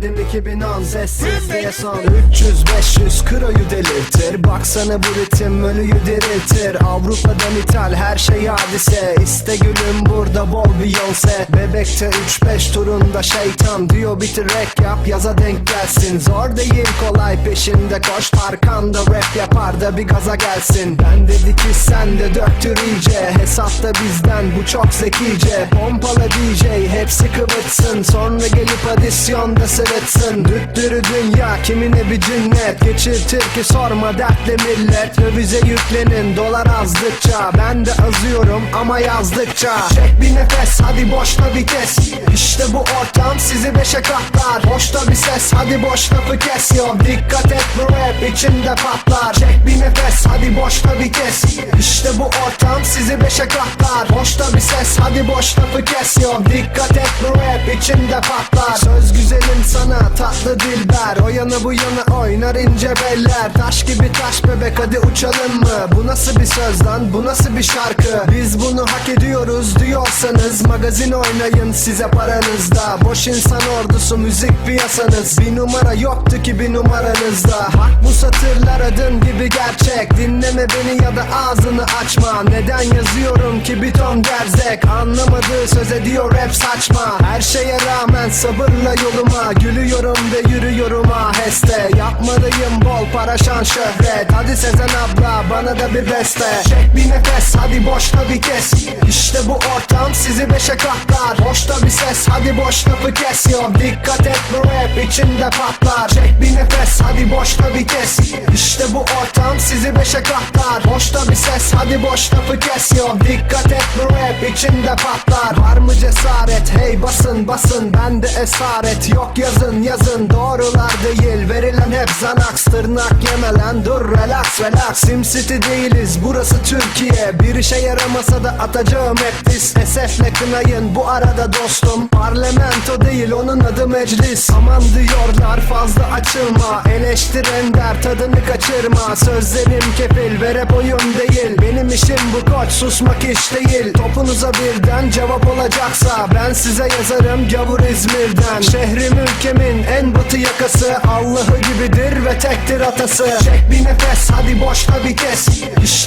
geldim 2010 sessiz diye son 300-500 kroyu delirtir. Baksana bu ritim ölüyü diriltir. Avrupa'dan ithal her şey hadise. İste gülüm burada bol Beyoncé. Bebekte 3-5 turunda şeytan. Diyor bitir rap yap yaza denk gelsin. Zor değil kolay peşinde koş. Arkanda rap yapar da bir gaza gelsin. Ben dedi ki sen de döktür iyice. Hesapta bizden bu çok zekice. Pompala DJ hepsi kıvırtsın Sonra gelip adisyonda sırıtsın Düttürü dünya kimine bir cinnet. Geçirtir ki sorma dertli millet. Dövize yüklenin dolar azdıkça. Ben de azıyorum ama yazdıkça. Çek bir nefes hadi boşta vites İşte bu ortam sizi beşe katlar. Boşta bir ses hadi boş lafı kes. Yo Dikkat et bu rap içinde patlar. Çek bir nefes hadi boşta vites İşte bu ortam sizi beşe katlar. Boşta bir ses hadi boş lafı kes. Yo Dikkat et bu rap içinde patlar. Söz güzelim sana tatlı dilber. O yana bu yana oynar ince beller. Taş gibi taş bebek hadi uçalım mı? Bu nasıl bir söz lan? Bu nasıl bir şarkı? Biz bunu hak ediyoruz diyorsanız Magazin oynayın size paranızda. Boş insan ordusu müzik piyasanız. Bir numara yoktu ki bir numaranızda. Bak bu satırlar adım gibi gerçek. Dinleme beni ya da ağzını açma. Neden yazıyorum ki bir ton gerzek? Anlamadığı söz ediyor rap saçma. Her şeye rağmen sabırla yoluma Gülüyorum ve yürüyorum aheste Yapmalıyım bol para şan şöhret. Hadi Sezen abla bana da bir beste. Çek bir nefes hadi boşta bir kes. İşte bu ortam sizi beşe katlar. Boşta bir ses hadi boş lafı kes. Yo Dikkat et bu rap içinde patlar. Çek bir nefes hadi boşta bir kes. İşte bu ortam sizi beşe katlar. Boşta bir ses hadi boş lafı kes. Yo Dikkat et bu rap içinde patlar. Var mı cesaret? Hey basın basın. Bende esaret. Yok yazın yazın. Doğrular değil verilen hep zanaks Tırnak yeme dur relax relax. Simcity değiliz burası Türkiye. Bir işe yaramasa da atacağım hep diss Esefle kınayın bu arada dostum. Parlamento değil onun adı meclis. Aman diyorlar fazla açılma. Eleştiren der tadını kaçırma. Sözlerim kefil ve rap oyun değil bu koç susmak iş değil. Topunuza birden cevap olacaksa Ben size yazarım gavur İzmir'den. Şehrim ülkemin en batı yakası Allah'ı gibidir ve tektir atası. Çek bir nefes hadi boşta bir kes. İşte